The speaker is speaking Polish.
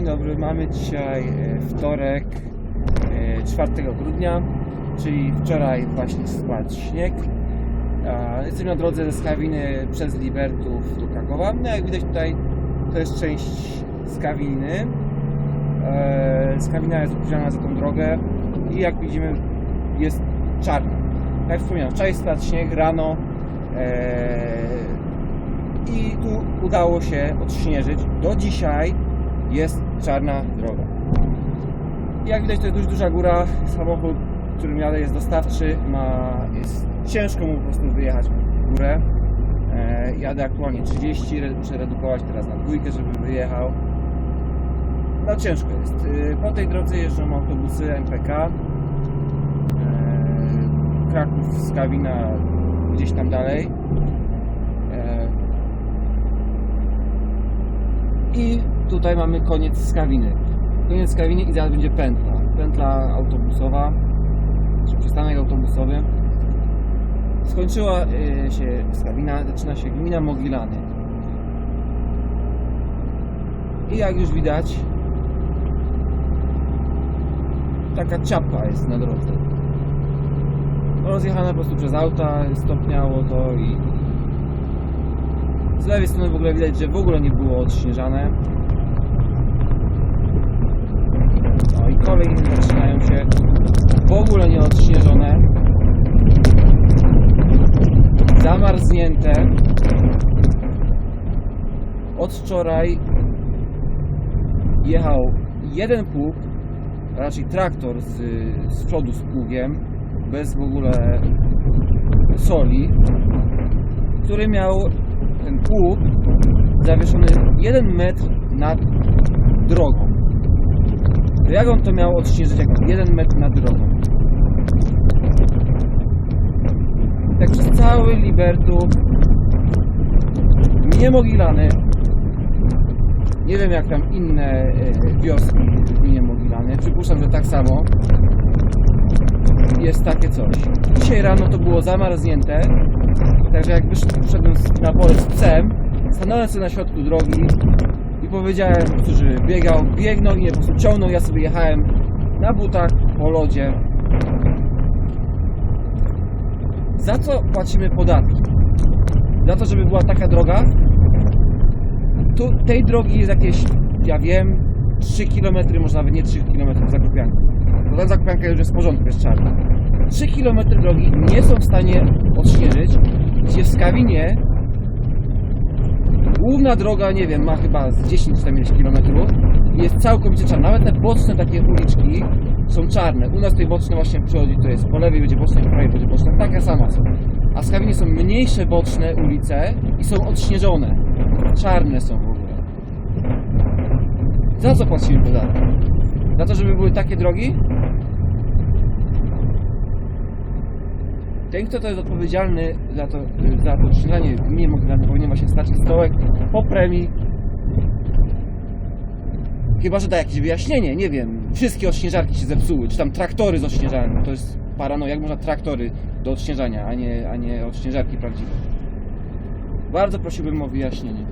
Dzień dobry, mamy dzisiaj e, wtorek e, 4 grudnia, czyli wczoraj właśnie spadł śnieg. Jesteśmy na drodze ze Skawiny przez Libertów do Krakowa. No jak widać tutaj to jest część Skawiny. E, Skawina jest odpowiedzialna za tą drogę i jak widzimy jest czarna. Tak jak wspomniałem, wczoraj spadł śnieg rano e, i tu udało się odśnieżyć. Do dzisiaj jest czarna droga. Jak widać to jest dość duża góra. Samochód, którym jadę jest dostawczy. Ma, jest ciężko mu po prostu wyjechać w górę. E, jadę aktualnie 30, re- muszę redukować teraz na dwójkę, żeby wyjechał. No ciężko jest. E, po tej drodze jeżdżą autobusy MPK. E, Kraków, Skawina, gdzieś tam dalej. E, I tutaj mamy koniec Skawiny. Koniec Skawiny i zaraz będzie pętla. Pętla autobusowa, czy przystanek autobusowy. Skończyła y, się Skawina, zaczyna się gmina Mogilany. I jak już widać, taka ciapa jest na drodze. Rozjechane po prostu przez auta, stopniało to i, z lewej strony w ogóle widać, że w ogóle nie było odśnieżane. No i zaczynają się w ogóle nie odśnieżone. Zamarznięte. Od wczoraj jechał jeden pług, raczej traktor z, z przodu z pługiem, bez w ogóle soli, który miał ten pług zawieszony 1 metr nad drogą. To jak on to miał odśnieżyć, jak on 1 metr nad drogą? Tak przez cały Libertów, nie Mogilany, nie wiem jak tam inne e, wioski w gminie Mogilany, przypuszczam, że tak samo jest takie coś. Dzisiaj rano to było zamarznięte, Także jak wysz- wyszedłem na pole z psem, stanąłem sobie na środku drogi powiedziałem, po prostu, żeby biegał, biegnął i po prostu ciągnął, ja sobie jechałem na butach po lodzie. Za co płacimy podatki? Za to, żeby była taka droga? Tu tej drogi jest jakieś, ja wiem, 3 km, może nawet nie 3 km Zakopianki. Bo ta Zakopianka już jest w porządku, jest czarna. 3 km drogi nie są w stanie odśnieżyć, gdzie w Skawinie główna droga, nie wiem, ma chyba z 10 czy tam ileś kilometrów i jest całkowicie czarna. Nawet te boczne takie uliczki są czarne. U nas tej boczne właśnie przychodzi, to jest po lewej będzie boczne, po prawej będzie boczne, takie sama są. A w Skawinie są mniejsze boczne ulice i są odśnieżone. Czarne są w ogóle. Za co płacimy podatki? Za to, żeby były takie drogi? Ten, kto to jest odpowiedzialny za to, za to odcinanie w gminie Mogilany, powinien właśnie stać stołek po premii. Chyba, że da jakieś wyjaśnienie, nie wiem. Wszystkie odśnieżarki się zepsuły, czy tam traktory z odśnieżaniem. To jest paranoja. Jak można traktory do odśnieżania, a nie, a nie odśnieżarki prawdziwe? Bardzo prosiłbym o wyjaśnienie.